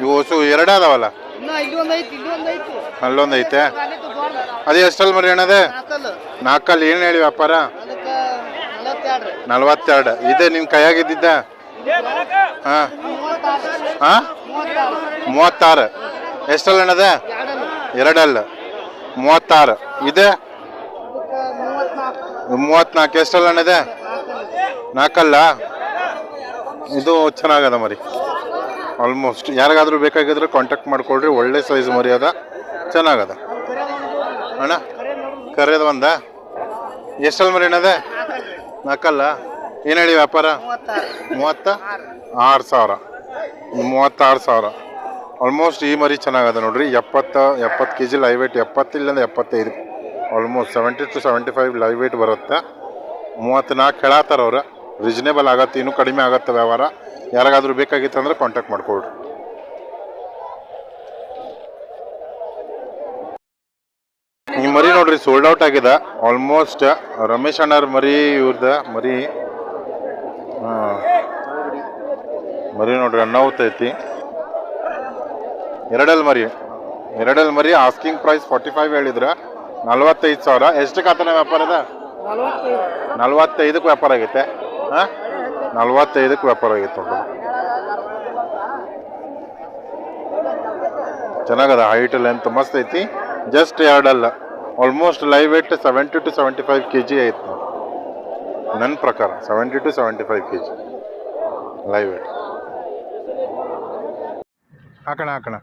ಇವು ಹಸು ಎರಡೇ ಅದಾವಲ್ಲ ಅಲ್ಲೊಂದು ಐತೆ ಅದೇ ಎಷ್ಟಲ್ಲಿ ಮರಿ ಅಣ್ಣದೆ? ನಾಲ್ಕಲ್ಲಿ. ಏನು ಹೇಳಿ ವ್ಯಾಪಾರ? ನಲವತ್ತೆರಡು. ಇದೆ ನಿನ್ನ ಕೈಯಾಗಿದ್ದಿದ್ದ? ಹಾಂ. ಮೂವತ್ತಾರು. ಹಾಂ? ಮೂವತ್ತಾರು. ಎಷ್ಟಲ್ಲ ಅಣ್ಣದ? ಎರಡಲ್ಲ. ಮೂವತ್ತಾರು. ಇದೆ? ಮೂವತ್ನಾಲ್ಕು ಎಷ್ಟಲ್ಲ ಅಣ್ಣದೆ? ನಾಲ್ಕಲ್ಲ? ಇದು ಚೆನ್ನಾಗದ ಮರಿ. ಆಲ್ಮೋಸ್ಟ್ ಯಾರಿಗಾದ್ರೂ ಬೇಕಾಗಿದ್ರೆ ಕಾಂಟ್ಯಾಕ್ಟ್ ಮಾಡ್ಕೊಳ್ರಿ. ಒಳ್ಳೆ ಸೈಜ್ ಮರ್ಯಾದ. ಚೆನ್ನಾಗದ. ಅಣ್ಣ, ಕರೆಯೋದು ಒಂದ? ಎಷ್ಟಲ್ಲಿ ಮರಿ ಅಣ್ಣದೆ? ನಾಲ್ಕಲ್ಲ ಏನು ಹೇಳಿ ವ್ಯಾಪಾರ? ಮೂವತ್ತ? ಆರು ಸಾವಿರ. ಮೂವತ್ತಾರು ಸಾವಿರ. ಆಲ್ಮೋಸ್ಟ್ ಈ ಮರಿ ಚೆನ್ನಾಗದ ನೋಡ್ರಿ. ಎಪ್ಪತ್ತ, ಎಪ್ಪತ್ತು ಕೆ ಜಿ ಲೈವ್ ವೇಟ್ ಎಪ್ಪತ್ತಿಲ್ಲಂದ್ರೆ ಎಪ್ಪತ್ತೈದು. Almost seventy to seventy five live weight ಬರುತ್ತೆ. ಮೂವತ್ತ್ನಾಲ್ಕು ಹೇಳತ್ತಾರ ಅವ್ರು. ರೀಸನೇಬಲ್ ಆಗತ್ತೆ ಇನ್ನೂ ಕಡಿಮೆ ಆಗತ್ತೆ ವ್ಯವಹಾರ. ಯಾರಿಗಾದರೂ ಬೇಕಾಗಿತ್ತು ಅಂದರೆ ಕಾಂಟ್ಯಾಕ್ಟ್ ಮಾಡ್ಕೊಳ್ರಿ. ಈ ಮರಿ ನೋಡ್ರಿ ಸೋಲ್ಡ್ ಔಟ್ ಆಗಿದೆ. ಆಲ್ಮೋಸ್ಟ್ ರಮೇಶ್ ಅಣ್ಣರ್ ಮರಿ ಇವ್ರದ ಮರಿ. ಮರಿ ನೋಡ್ರಿ ಅಣ್ಣ ಐತಿ. ಎರಡಲ್ ಮರಿ ಎರಡಲ್ ಮರಿ ಆಸ್ಕಿಂಗ್ ಪ್ರೈಸ್ ಫಾರ್ಟಿ ಫೈವ್ ಹೇಳಿದ್ರ. ನಲ್ವತ್ತೈದು ಸಾವಿರ. ಎಷ್ಟಕ್ಕೆ ಆತನ ವ್ಯಾಪಾರ ಅದ? ನಲವತ್ತೈದು. ನಲ್ವತ್ತೈದಕ್ಕೆ ವ್ಯಾಪಾರ ಆಗೈತೆ. ನಲ್ವತ್ತೈದಕ್ಕೆ ವ್ಯಾಪಾರ ಆಗಿತ್ತು ನೋಡ್ರಿ ಚೆನ್ನಾಗದ ಹೈಟ್ ಲೆಂತ್ ಮಸ್ತ್ ಐತಿ. ಜಸ್ಟ್ ಎರಡಲ್ಲ. Almost live weight seventy to seventy five K G ಐತಿ ನನ್ನ ಪ್ರಕಾರ seventy to seventy five K G live weight ಹಾಕೋಣ ಹಾಕೋಣ.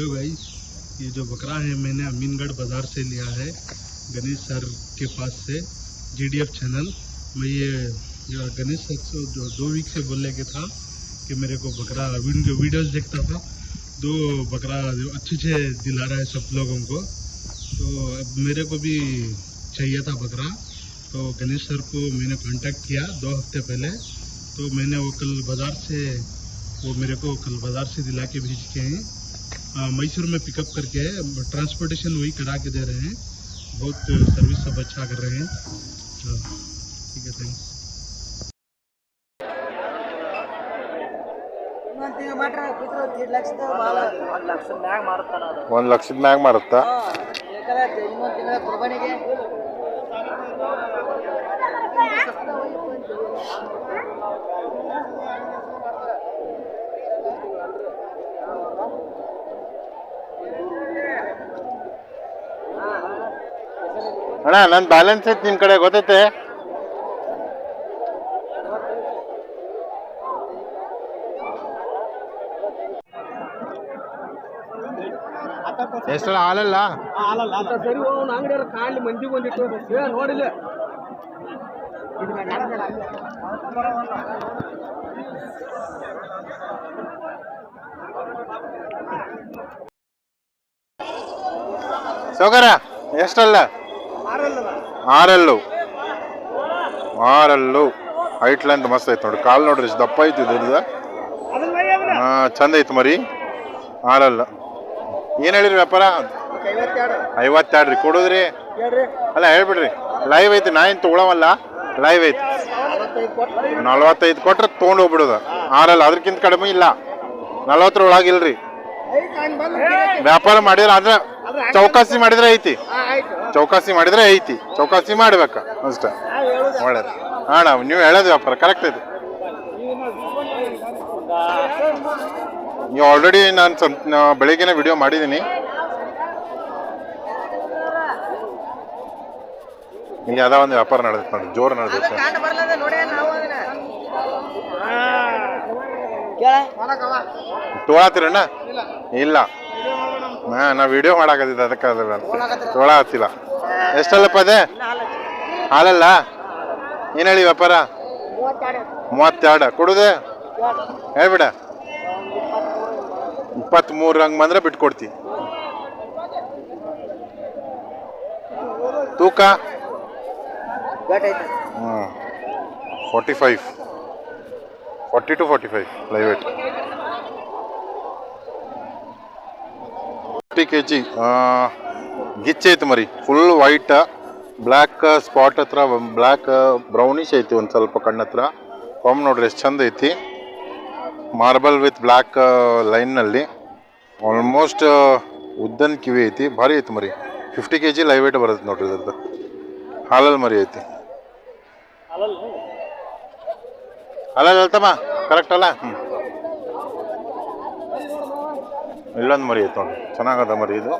हेलो भाई ये जो बकरा है मैंने अमीनगढ़ बाज़ार से लिया है, गणेश सर के पास से जीडीएफ चैनल मैं ये गणेश सर से जो दो वीक से बोलने के था कि मेरे को बकरा, वीडियो वीडियोस देखता था, दो बकरा अच्छे से दिला रहा है सब लोगों को। तो अब मेरे को भी चाहिए था बकरा तो गणेश सर को मैंने कांटेक्ट किया दो हफ़्ते पहले। तो मैंने वो कल बाज़ार से, वो मेरे को कल बाज़ार से दिला के भेज के हैं मैसूर में पिकअप करके ट्रांसपोर्टेशन वही करा के दे रहे हैं बहुत सर्विस सब अच्छा कर रहे हैं तो, ठीक है थैंक्स ಇನ್ನೊಂದ್ ತಿಂಗ್ಳು ಮಾಡ್ರ ಬಿಟ್ರು ದೀಡ್ ಲಕ್ಷದ ಮಾಲ ಒಂದ್ ಲಕ್ಷದ ಮ್ಯಾಗ ಮಾರುತ್ತಾನ ಅದು ಒಂದು ಲಕ್ಷದ ಮ್ಯಾಗ ಮಾರುತ್ತಾ ಯಾಕಂದ್ರೆ ಇನ್ನೊಂದ್ ತಿಂಗಳ ಕುರ್ಬಾನಿಗೆ ಅಣ್ಣ ನನ್ನ ಬ್ಯಾಲೆನ್ಸ್ ಐತಿ ನಿಮ್ಮ ಕಡೆ ಗೊತ್ತೈತೆ? ಎಷ್ಟು ಹಾಲಲ್ಲ? ಸರಿ ಅವ್ನ ಅಂಗಡಿಯವ್ರ ಕಾಣ್ಲಿ ಮಂದಿ ಬಂದಿಟ್ಟು ಏ ನೋಡಿಲ್ಲ ಸೌಕರ ಎಷ್ಟಲ್ಲ? ಆರಲ್ಲು. ಆರಲ್ಲು. ಹೈಟ್ ಲೆಂತ್ ಮಸ್ತ್ ಐತೆ ನೋಡಿ. ಕಾಲು ನೋಡ್ರಿ ಎಷ್ಟು ದಪ್ಪ ಐತಿ ಇದ್ರದ ಹಾಂ, ಚಂದ ಐತೆ ಮರಿ. ಆರಲ್ಲ. ಏನು ಹೇಳಿರಿ ವ್ಯಾಪಾರ? ಐವತ್ತೆರಡು ರೀ. ಕೊಡೋದ್ರಿ? ಅಲ್ಲ, ಹೇಳ್ಬಿಡ್ರಿ. ಲೈವ್ ಐತಿ. ನಾ ಏನು ತೊಗೊಳವಲ್ಲ. ಲೈವ್ ಐತಿ. ನಲ್ವತ್ತೈದು ಕೊಟ್ರೆ ತೊಗೊಂಡು ಹೋಗ್ಬಿಡೋದು. ಆರಲ್ಲ. ಅದಕ್ಕಿಂತ ಕಡಿಮೆ ಇಲ್ಲ. ನಲ್ವತ್ತರ ಒಳಗಿಲ್ರಿ. ವ್ಯಾಪಾರ ಮಾಡಿದ್ರೆ ಆದ್ರೆ ಚೌಕಾಸಿ ಮಾಡಿದ್ರೆ ಐತಿ. ಚೌಕಾಸಿ ಮಾಡಿದ್ರೆ ಐತಿ. ಚೌಕಾಸಿ ಮಾಡ್ಬೇಕ. ಅಷ್ಟ. ನಾವು ಹೇಳುದು ಒಳ್ಳೇದು. ಹಾಂ ನೀವು ಹೇಳೋದು ವ್ಯಾಪಾರ ಕರೆಕ್ಟ್ ಐತಿ ನೀವು ಆಲ್ರೆಡಿ ನಾನು ಸ್ವಲ್ಪ ಬೆಳಿಗ್ಗೆನೆ ವಿಡಿಯೋ ಮಾಡಿದ್ದೀನಿ ಇಲ್ಲಿ ಅದ ಒಂದು ವ್ಯಾಪಾರ ನಡೆದೈತೆ ನೋಡಿ ಜೋರು ನಡೆದೈತೆ ಕಾಂಡ ಬರ್ಲದ ನೋಡಿ ನಾವು ಅದನ್ನ. ಕೇಳ. ಮಾಡಕವ ತೊಗೊಳತ್ತೀರಣ್ಣ ಇಲ್ಲ. ಹಾ ನಾ ವಿಡಿಯೋ ಮಾಡಾಕತ್ತಿದ್ದೆ ಅದಕ್ಕೆ ತೋಳ ಹತ್ತಿಲ್ಲ. ಎಷ್ಟಲ್ಲಪ್ಪ ಅದೇ? ಹಾಲಲ್ಲ? ಏನು ಹೇಳಿ ವ್ಯಾಪಾರ? ಮೂವತ್ತೆರಡು. ಕೊಡುದೆ? ಹೇಳ್ಬಿಡ. ಇಪ್ಪತ್ತ್ಮೂರು ಹಂಗೆ ಬಂದ್ರೆ ಬಿಟ್ಕೊಡ್ತಿ. ತೂಕ? ಹ್ಞೂ forty five forty to forty five live weight fifty K G ಗಿಚ್ಚ ಐತೆ ಮರಿ. ಫುಲ್ ವೈಟ್ ಬ್ಲ್ಯಾಕ್ ಸ್ಪಾಟ್ ಹತ್ರ ಬ್ಲ್ಯಾಕ್ ಬ್ರೌನಿಶ್ ಐತಿ ಒಂದು ಸ್ವಲ್ಪ ಕಣ್ಣ ಹತ್ರ ಕಾಮ್ ನೋಡ್ರಿ ಎಷ್ಟು ಚಂದ ಐತಿ. ಮಾರ್ಬಲ್ ವಿತ್ ಬ್ಲ್ಯಾಕ್ ಲೈನ್ನಲ್ಲಿ ಆಲ್ಮೋಸ್ಟ್ ಉದ್ದನ್ ಕಿವಿ ಐತಿ. ಭಾರಿ ಐತಿ ಮರಿ. Fifty K G live weight ಬರುತ್ತೆ ನೋಡ್ರಿ ಇದ್ರದ್ದು. ಹಾಲಲ್ಲಿ ಮರಿ ಐತಿ. ಅಲ್ಲ ಅಲ್ತಮ್ಮ ಕರೆಕ್ಟ್ ಅಲ್ಲ? ಹ್ಞೂ ಇಲ್ಲೊಂದು ಮರಿ ಐತೆ ನೋಡಿ ಚೆನ್ನಾಗದ ಮರಿ ಇದು.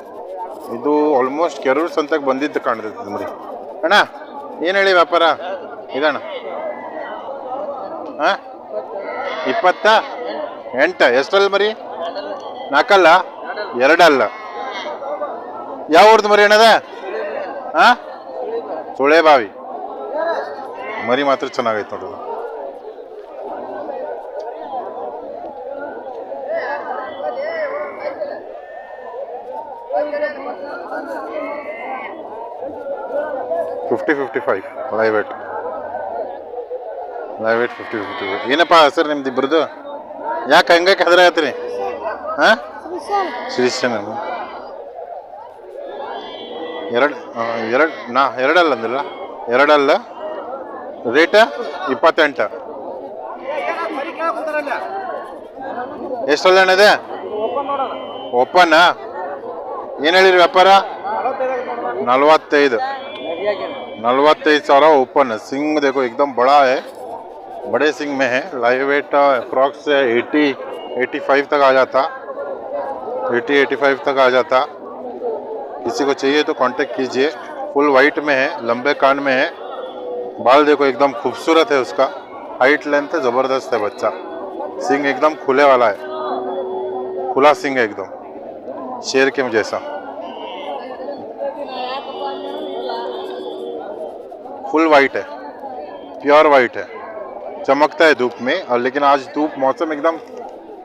ಇದು ಆಲ್ಮೋಸ್ಟ್ ಕೆರೂರು ಸಂತೆಗೆ ಬಂದಿದ್ದು ಕಾಣ್ತೈತೆ ಮರಿ. ಅಣ್ಣ, ಏನು ಹೇಳಿ ವ್ಯಾಪಾರ? ಇದಣ್ಣ. ಹಾಂ? ಇಪ್ಪತ್ತ? ಎಂಟ. ಎಷ್ಟಲ್ಲ ಮರಿ? ನಾಲ್ಕಲ್ಲ ಎರಡಲ್ಲ. ಯಾವ ಊರ್ದು ಮರಿ ಅಣ್ಣದ? ಹಾಂ? ಸುಳೆಬಾವಿ. ಮರಿ ಮಾತ್ರ ಚೆನ್ನಾಗೈತೆ ನೋಡ್ರಿ. Fifty fifty five live weight live weight fifty fifty five ಏನಪ್ಪ ಸರ್ ನಿಮ್ದು ಇಬ್ಬರದು ಯಾಕೆ ಹಂಗೆ ಹೆದರಾಗತ್ತೀರಿ ಹಾಂ? ಶ್ರೀಶನ ಎರಡು ಎರಡು, ನಾ, ಎರಡಲ್ಲ ಅಂದಿಲ್ಲ. ಎರಡಲ್ಲ. ರೇಟ ಇಪ್ಪತ್ತೆಂಟು. ಎಷ್ಟಲ್ಲ ಅಣ್ಣ ಇದೆ? ಓಪನ್ ಏನು ಹೇಳಿರಿ ವ್ಯಾಪಾರ? ನಲ್ವತ್ತೈದು. नलवा सारा ओपन है। सिंग देखो एकदम बड़ा है। बड़े सिंग में है। Live weight approx eighty eighty five तक आ जाता। एटी एटी फाइव तक आ जाता। किसी को चाहिए तो कांटेक्ट कीजिए। फुल वाइट में है, लंबे कान में है। बाल देखो एकदम खूबसूरत है उसका। हाइट लेंथ है ज़बरदस्त है बच्चा। सिंग एकदम खुले वाला है। खुला सिंग है एकदम। शेर के जैसा। फुल वाइट है प्योर वाइट है चमकता है धूप में और लेकिन आज धूप मौसम एकदम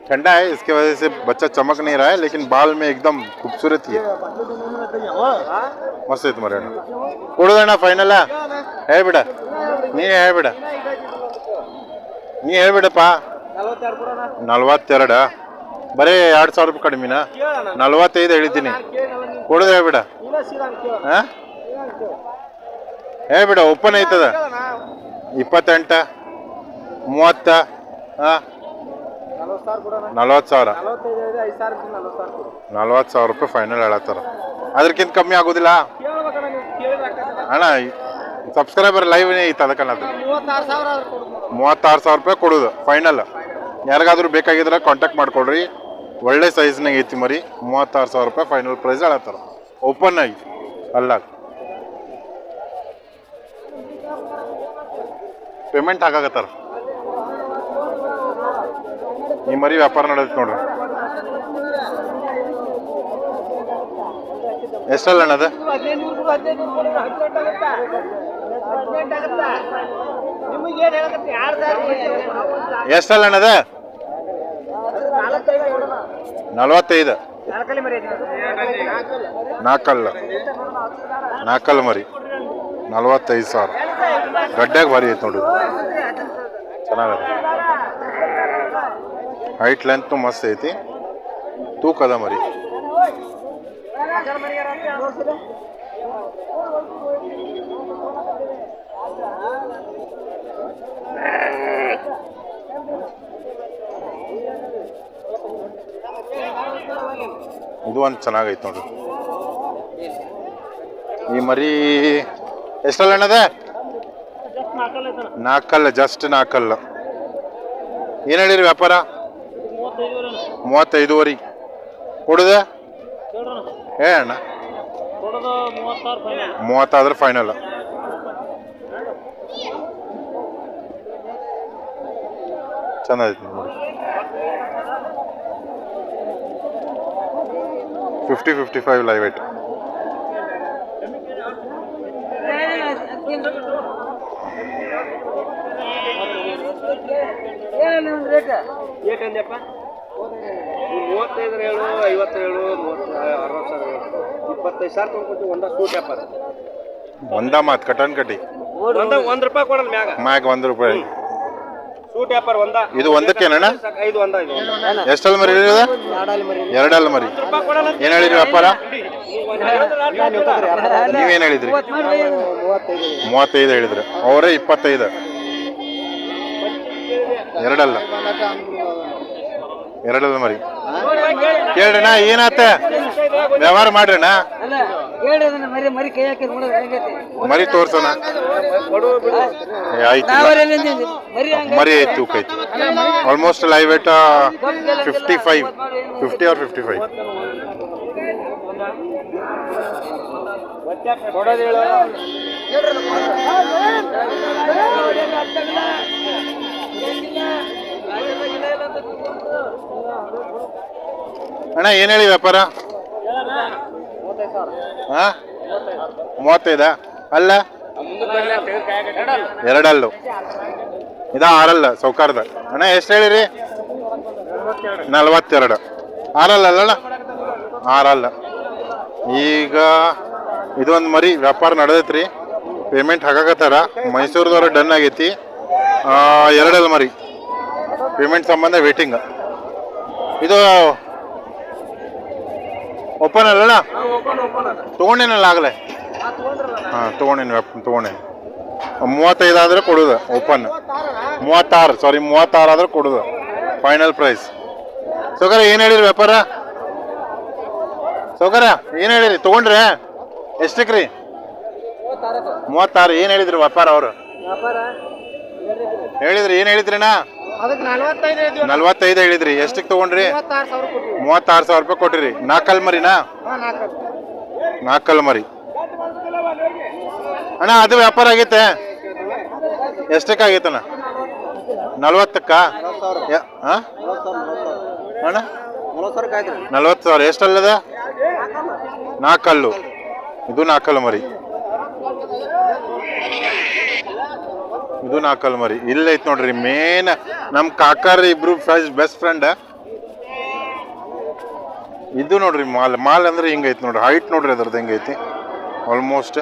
ठंडा है इसके वजह से बच्चा चमक नहीं रहा है लेकिन बाल में एकदम खूबसूरत ही है ಮಸ್ತ್ ಐತೆ ಮರಿ ಅಣ್ಣ ಕೊಡೋದಣ್ಣ ಫೈನಲ್ಲ ಹೇಳ್ಬಿಡ ನೀ ಹೇಳ್ಬಿಡ ನೀ ಹೇಳ್ಬಿಡಪ್ಪ ನಲ್ವತ್ತೆರಡು ಕೊಡೋಣ ನಲ್ವತ್ತೆರಡ ಬರೀ ಎರಡು ಸಾವಿರ ರೂಪಾಯಿ ಕಡಿಮೆನಾ ಕೇಳೋಣ ನಲ್ವತ್ತೈದು ಹೇಳಿದ್ದೀನಿ ಕೇಳಲ್ಲ ನೀನು ಕೊಡೋದು ಹೇಳ್ಬಿಡ ಇಲ್ಲ ಹೇಳ್ಬಿಡ ಓಪನ್ ಐತದ ಇಪ್ಪತ್ತೆಂಟ, ಮೂವತ್ತ ನಲ್ವತ್ತು ಸಾವಿರ. ನಲ್ವತ್ತು ಸಾವಿರ ರೂಪಾಯಿ ಫೈನಲ್ ಹೇಳತ್ತಾರ. ಅದಕ್ಕಿಂತ ಕಮ್ಮಿ ಆಗೋದಿಲ್ಲ? ಅಣ್ಣ ಸಬ್ಸ್ಕ್ರೈಬರ್ ಲೈವ್ ಐತೆ ಅದಕ್ಕೆ ಮೂವತ್ತಾರು ಸಾವಿರ ರೂಪಾಯಿ ಕೊಡೋದು ಫೈನಲ್ ಯಾರಿಗಾದ್ರೂ ಬೇಕಾಗಿದ್ರೆ ಕಾಂಟ್ಯಾಕ್ಟ್ ಮಾಡ್ಕೊಡ್ರಿ ಒಳ್ಳೆ ಸೈಜ್ನಾಗ ಐತಿ ಮರಿ, ಮೂವತ್ತಾರು ಸಾವಿರ ರೂಪಾಯಿ ಫೈನಲ್ ಪ್ರೈಸ್ ಹೇಳತ್ತಾರ. ಓಪನ್ ಆಗಿ. ಅಲ್ಲ. ಪೇಮೆಂಟ್ ಹಾಕಾಕತ್ತಾರ ಈ ಮರಿ ವ್ಯಾಪಾರ ನಡೆಯುತ್ತೆ ನೋಡ್ರಿ. ಎಷ್ಟಲ್ಲ ಅಣ್ಣ ಎಷ್ಟಲ್ಲ ಅಣ್ಣ ನಲವತ್ತೈದು. ನಾಲ್ಕಲ್ಲ. ನಾಲ್ಕಲ್ಲ ಮರಿ. ನಲ್ವತ್ತೈದು ಸಾವಿರ. ಗಡ್ಡೆಗೆ ಭಾರಿ ಐತೆ ನೋಡಿ ಚೆನ್ನಾಗದ. ಹೈಟ್ ಲೆಂತ್ ಮಸ್ತ್ ಐತಿ. ತೂಕದ ಮರಿ. ಇದು ಒಂದು ಚೆನ್ನಾಗೈತೆ ನೋಡ್ರಿ ಈ ಮರಿ ಎಷ್ಟಲ್ಲ ಅಣ್ಣದ? ನಾಲ್ಕಲ್ಲ ಜಸ್ಟ್ ನಾಲ್ಕಲ್ಲ ಏನು ಹೇಳಿರಿ ವ್ಯಾಪಾರ? ಮೂವತ್ತೈದುವರೆ. ಕೊಡುದ? ಏ ಅಣ್ಣ. ಮೂವತ್ತಾದ್ರೆ ಫೈನಲ್ ಚೆನ್ನಾಗೈತೆ ನೋಡಿ. Fifty fifty five live weight weight ಅಂದ್ಯಪ್ಪ? ಮೂವತ್ತೈದು ಹೇಳು ಐವತ್ತು ಹೇಳು ಮೂವತ್ತು ಅರವತ್ತು ಸಾವಿರ ಹೇಳು. ಇಪ್ಪತ್ತೈದು ಸಾವಿರ ತೊಗೊಂಡ್ಕೊಟ್ಟು ಒಂದ ಸೂಟ್ ವ್ಯಾಪಾರ ಒಂದ ಮಾತು ಕಟನ್ ಕಟ್ಟಿ. ಒಂದ ಒಂದ್ ರೂಪಾಯಿ ಕೊಡಲ್ಲ ಮ್ಯಾಗ. ಮ್ಯಾಗ ಒಂದು ರೂಪಾಯಿ. ಸೂಟ್ ವ್ಯಾಪಾರ ಒಂದ. ಇದು ಒಂದಕ್ಕೇನಣ್ಣ ಐದು ಒಂದ ಇದು. ಎಷ್ಟಲ್ಲಿ ಮರಿ ಎರಡಲ್ ಎರಡಲ್ಲ ಮರಿ. ಏನು ಹೇಳಿರಿ ವ್ಯಾಪಾರ ನೀವೇನು ಹೇಳಿದ್ರಿ? ಮೂವತ್ತೈದು ಹೇಳಿದ್ರು. ಅವರೇ ಇಪ್ಪತ್ತೈದು. ಎರಡಲ್ಲ. ಎರಡಲ್ಲ ಮರಿ. ಕೇಳ್ರಣ ಏನಾತ? ವ್ಯವಹಾರ ಮಾಡ್ರಣ ಮರಿ ತೋರ್ಸೋಣ. ಆಯ್ತು. ಮರಿ ಐತಿ ತೂಕ almost live weight fifty five fifty or fifty five ಅಣ್ಣ, ಏನು ಹೇಳಿ ವ್ಯಾಪಾರ? ಹಾ ಮೂವತ್ತೈದಾ? ಅಲ್ಲ? ಎರಡಲ್ಲು. ಇದ ಆರಲ್ಲ, ಸೌಕಾರದ. ಅಣ್ಣ, ಎಷ್ಟು ಹೇಳಿರಿ? ನಲ್ವತ್ತೆರಡು. ಆರಲ್ಲ ಅಲ್ಲಣ್ಣ ಆರಲ್ಲ. ಈಗ ಇದೊಂದು ಮರಿ ವ್ಯಾಪಾರ ನಡೆದೈತ್ರಿ. ಪೇಮೆಂಟ್ ಹಾಕಾಕತ್ತಾರ ಮೈಸೂರದವ್ರ ಡನ್ ಆಗೈತಿ. ಎರಡಲ್ಲ ಮರಿ. ಪೇಮೆಂಟ್ ಸಂಬಂಧ ವೇಟಿಂಗ್ ಇದು ಓಪನ್ ಅಲ್ಲಣ್ಣ ತೊಗೊಂಡೇನಲ್ಲ ಆಗಲೇ? ಹಾಂ ತೊಗೊಂಡೇನು ವ್ಯಾಪನ್ ತೊಗೊಂಡೇನು ಮೂವತ್ತೈದು ಆದರೆ ಕೊಡೋದು ಓಪನ್ ಮೂವತ್ತಾರು ಸಾರಿ ಮೂವತ್ತಾರು ಆದರೆ ಕೊಡೋದು ಫೈನಲ್ ಪ್ರೈಸ್ ಸೌಕರ್ಯ ಏನು ಹೇಳಿರಿ ವ್ಯಾಪಾರ? ಸೌಕರ್ಯ ಏನು ಹೇಳಿರಿ? ತೊಗೊಂಡ್ರೆ ಎಷ್ಟಕ್ಕೆ ರೀ ಮೂವತ್ತಾರು ಏನು ಹೇಳಿದ್ರಿ ವ್ಯಾಪಾರ ಅವರು? ಹೇಳಿದ್ರಿ ಏನು ಅದಕ್ಕೆ ನಲ್ವತ್ತೈದು ಹೇಳಿದ್ರಿ. ಎಷ್ಟಕ್ಕೆ ತಗೊಂಡ್ರಿ? ಮೂವತ್ತಾರು ಸಾವಿರ ರೂಪಾಯಿ ಕೊಟ್ಟಿರಿ. ನಾಲ್ಕಲ್ ಮರಿನಾ? ನಾಲ್ಕಲ್ ಮರಿ. ಅಣ್ಣ ಅದು ವ್ಯಾಪಾರ ಆಗೈತೆ. ಎಷ್ಟಕ್ಕೆ ಆಗೈತಣ್ಣ? ನಲ್ವತ್ತಕ್ಕ? ಅಣ್ಣ? ನಲ್ವತ್ತು ಸಾವಿರ. ಎಷ್ಟಲ್ಲದ? ನಾಲ್ಕಲ್ಲು ಇದು ನಾಲ್ಕಲ್ಲು ಮರಿ. ಇದು ನಾಲ್ಕಲ್ಲು ಮರಿ. ಇಲ್ಲೈತೆ ನೋಡ್ರಿ ಮೇನ್ ನಮ್ಮ ಕಾಕಾರ ಇಬ್ರು ಬೆಸ್ಟ್ ಫ್ರೆಂಡ್ ಇದು ನೋಡ್ರಿ, ಮಾಲ್ ಮಾಲ್ ಅಂದ್ರೆ ಹಿಂಗೈತಿ ನೋಡ್ರಿ ಹೈಟ್ ನೋಡ್ರಿ ಅದ್ರದ್ದು ಹೆಂಗೈತಿ ಆಲ್ಮೋಸ್ಟ್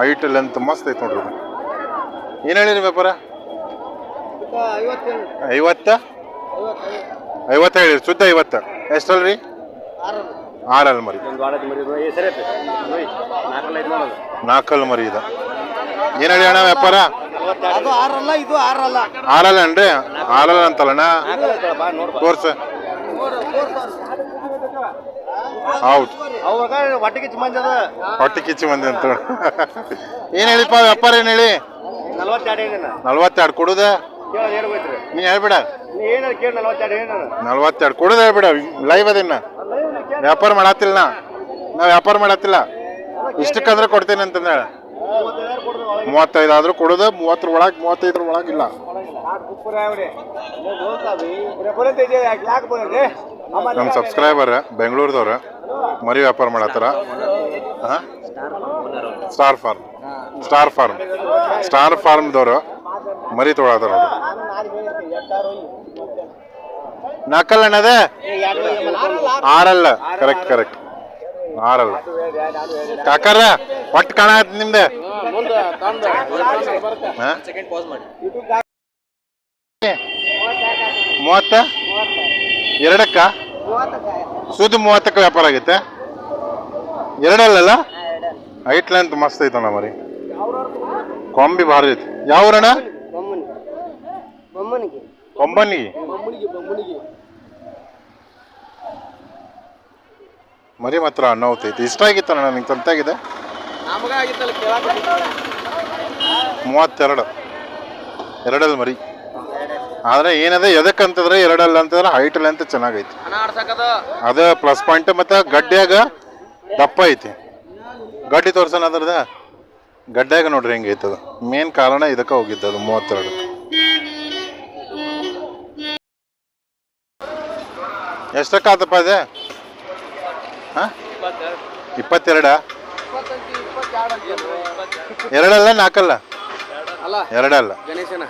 ಹೈಟ್ ಲೆಂತ್ ಮಸ್ತ್ ಐತಿ ನೋಡ್ರಿ ಏನು ಹೇಳಿರಿ ವ್ಯಾಪಾರ? ಐವತ್ತ? ಐವತ್ತ ಹೇಳಿರಿ, ಶುದ್ಧ ಐವತ್ತ. ಎಷ್ಟಲ್ರಿ ಆರಲ್ ಮರಿ. ನಾಲ್ಕಲ್ ಮರಿ ಇದು. ಏನು ಹೇಳಿ ಅಣ್ಣ ವ್ಯಾಪಾರ? ಅದು ಆರಲ್ಲ, ಇದು ಆರಲ್ಲ. ಆರಲ್ಲ ಅನ್ರಿ ಆರಲ್ಲ ಅಂತಲ್ಲಣ್ಣ? ತೋರ್ಸ. ಹೌದು. ಅವಾಗ ಅದ ಹೊಟ್ಟೆ ಕಿಚ್ಚಿ ಮಂದಿ ಅಂತ ಏನು ಹೇಳಿಪ್ಪ, ವ್ಯಾಪಾರ ಏನು ಹೇಳಿ? ನಲ್ವತ್ತೆರಡು ಏನೇನ ನಲ್ವತ್ತೆರಡು ಕೊಡುದ. ನೀ ಹೇಳ್ಬೇಡ. ನಲ್ವತ್ತೆರಡು ಕೊಡುದ ಹೇಳ್ಬೇಡ. ಲೈವ್ ಅದಿನ್ನ. ವ್ಯಾಪಾರ ಮಾಡತ್ತಿಲ್ಲ ನಾ. ವ್ಯಾಪಾರ ಮಾಡತ್ತಿಲ್ಲ ಇಷ್ಟಕ್ಕಂದ್ರೆ ಕೊಡ್ತೇನೆ ಅಂತಂದ ಮೂವತ್ತೈದು ಕೊಡೋದ ಕೊಡುದ ಮೂವತ್ತರ ಒಳಗೆ, ಮೂವತ್ತೈದರ ಒಳಗಿಲ್ಲ ನಮ್ಮ ಸಬ್ಸ್ಕ್ರೈಬರ್ ಬೆಂಗಳೂರದವ್ರ, ಮರಿ ವ್ಯಾಪಾರ ಮಾಡತ್ತಾರ? Star farm star farm star ಫಾರ್ಮ್ದವರು ಮರಿ ತೊಗೊಳತ್ತಾರ ನಕಲ್ ಅಣ್ಣದ ಆರಲ್ಲ. Correct correct ಆರಲ್ಲ. ಕಾಕಾರ, ಒಟ್ಟು ಕಾಣ ನಿಮ್ದೆ? ಮೂವತ್ತ? ಎರಡಕ್ಕ? ಸುದ್ದಿ ಮೂವತ್ತಕ್ಕೆ ವ್ಯಾಪಾರ ಆಗುತ್ತೆ ಎರಡಲ್ಲಲ್ಲ? ಐಟ್ ಲೆಂತ್ ಮಸ್ತ್ ಐತಣ್ಣ ಮರಿ ಕೊಂಬಿ ಭಾರಿ ಐತಿ. ಯಾವ ಊರಣ್ಣ ಬೊಮ್ಮನಿಗೆ ಕೊಂಬನಿಗೆ ಮರಿ ಮಾತ್ರ ಅಣ್ಣ ಹೋಗ್ತೈತಿ. ಇಷ್ಟ ಆಗಿತ್ತಣ್ಣ ನನಗೆ ತಂತಾಗಿದೆ ಮೂವತ್ತೆರಡು. ಎರಡಲ್ಲಿ ಮರಿ. ಆದ್ರೆ ಏನದ ಎದಕ್ಕಂತಂದ್ರೆ ಎರಡಲ್ಲ ಅಂತಂದ್ರೆ ಹೈಟ್ ಲೆಂತ್ ಚೆನ್ನಾಗೈತಿ. ಅದ ಪ್ಲಸ್ ಪಾಯಿಂಟ್ ಮತ್ತೆ ಗಡ್ಡ್ಯಾಗ ದಪ್ಪ ಐತಿ. ಗಡ್ಡಿ ತೋರ್ಸೋಣ ಅದ್ರದ? ಗಡ್ಡ್ಯಾಗ ನೋಡ್ರಿ ಹೆಂಗೈತೆ ಅದು ಮೇನ್ ಕಾರಣ ಇದಕ್ಕೆ ಹೋಗಿದ್ದು ಅದು ಮೂವತ್ತೆರಡು. ಎಷ್ಟಕ್ಕಾತಪ್ಪ ಇದೆ ಹಾಂ? ಇಪ್ಪತ್ತೆರಡ? ಎರಡಲ್ಲ ನಾಲ್ಕಲ್ಲ? ಎರಡಲ್ಲ. ಗಣೇಶನ.